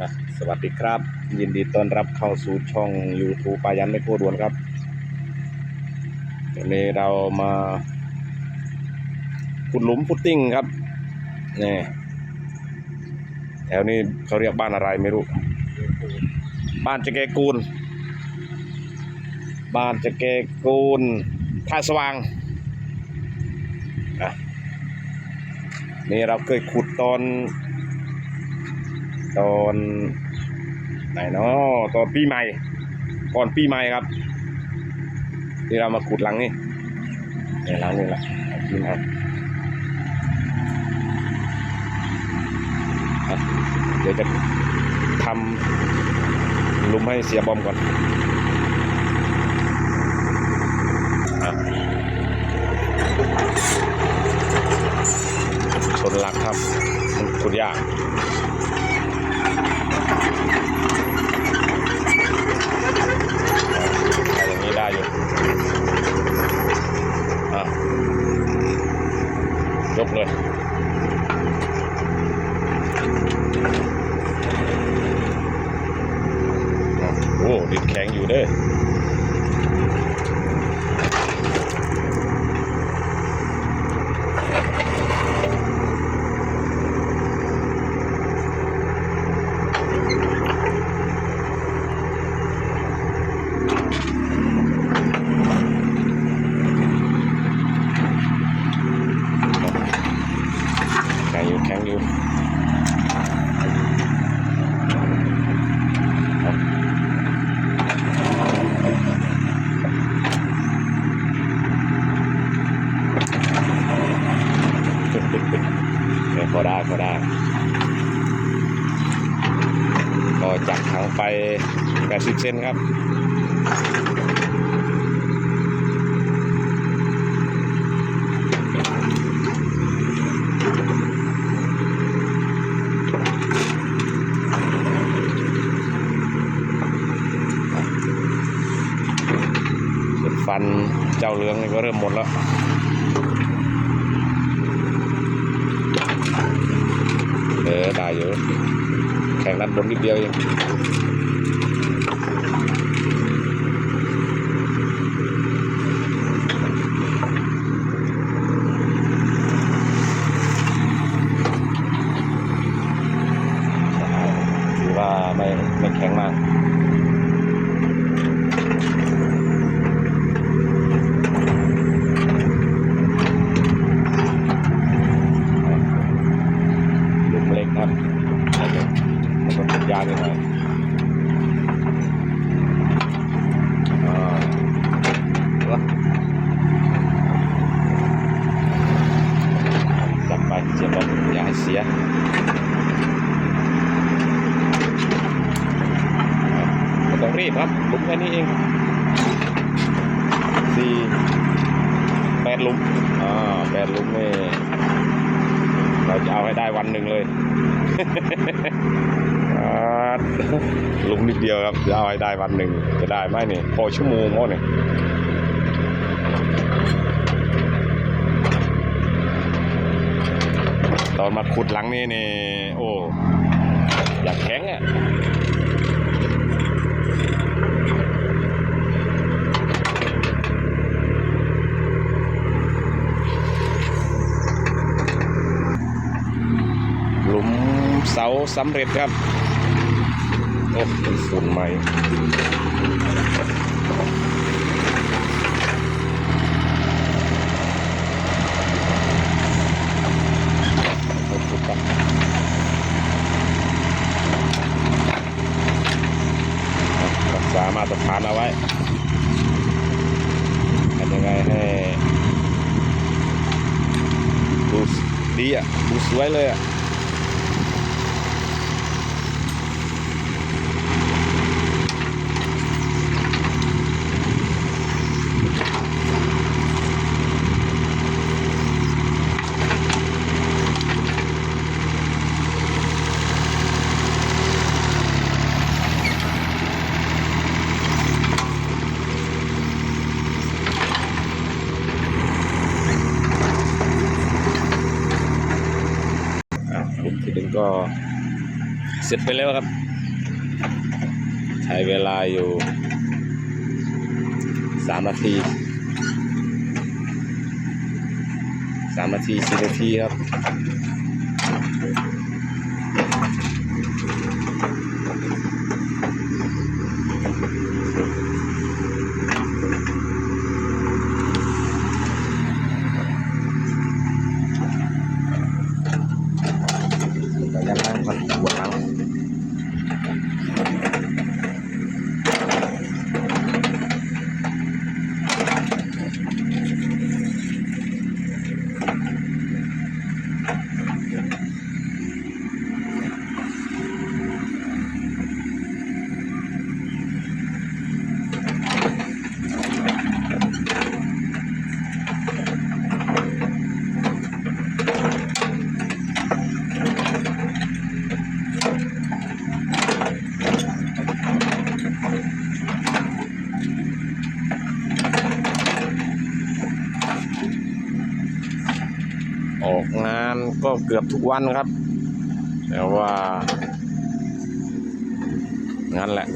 อะสวัสดีครับ ยินดีต้อนรับเข้าสู่ช่อง YouTube ปายันไม่โคดวนครับวันนี้เรามาขุดหลุมพุตติ้งครับนี่แถวนี้เขาเรียกบ้านอะไรไม่รู้ บ้านจะเกกูล บ้านจะเกกูลท่าสว่างอะนี่เราเคยขุดตอน ตอนไหนเนาะตอนปีใหม่ ก่อนปีใหม่ครับ ที่เรามาขุดหลังนี่เนี่ยหลังนี่แหละปีใหม่เดี๋ยวจะทำลุมให้เสียบอมก่อนอชนหลักครับมันขุดยาก เอาอย่างนี้ได้อยู่อะ ยกเลยโอ้ดิดแข็งอยู่เด้อแข็งอยู่แข็งอยู่เนี่ยพอได้พอได้ ก็จับถัง ไป 80 เซนครับส่นฟันเจ้าเรืองนี่ก็เริ่มหมดแล้วเออได้อยู่แข่ งด้านบนนิดเดียวเองถือว่าไม่ไม่แข็งมากลูกเล็กครับ แล้วก็ติดยางนิดหน่อยอ่าเหรอจับไปเสียบอลอย่าให้เสียไม่ต้องรีบครับหลุมแค่นี้เองสี่แปดลุมอ่าแปดลุมนี่เราจะเอาให้ได้วันหนึ่งเลย อ่าหลุมนิดเดียวครับจะเอาให้ได้วันหนึ่งจะได้ไหมนี่พอชั่วโมงมั้งเนี่ยตอนมาขุดหลังนี่นี่โอ้อยากแข็งอะหลุมเสาสำเร็จครับ โอ้เป็นฝุ่นใหมามาตรฐานเอาไว้ทำยังไงให้ดูดีอะ ดูสวยเลยอะ ก็เสร็จไปแล้วครับ ใช้เวลาอยู่สามนาทีสามนาทีสี่นาทีครับ ออกงานก็เกือบทุกวันครับ แต่ว่า งั้นแหละ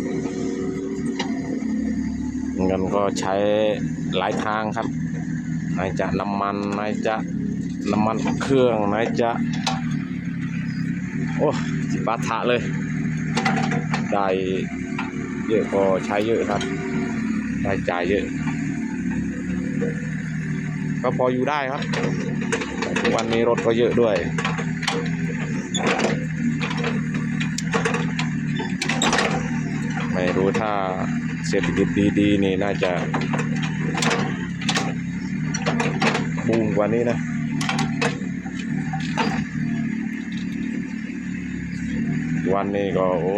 เงินก็ใช้หลายทางครับไหนจะน้ำมันไหนจะน้ำมันเครื่องไหนจะ โอ้จิปาถะเลย ได้เยอะก็ใช้เยอะครับได้จ่ายเยอะ ก็พออยู่ได้ครับ วันนี้รถก็เยอะด้วย ไม่รู้ถ้าเศรษฐกิจดีๆ นี่น่าจะบูมกว่านี้นะวันนี้ก็โอ้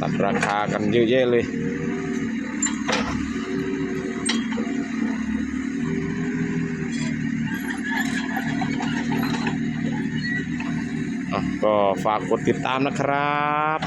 ตัดราคากันเยอะแยะเลย ก็ฝากกดติดตามนะครับ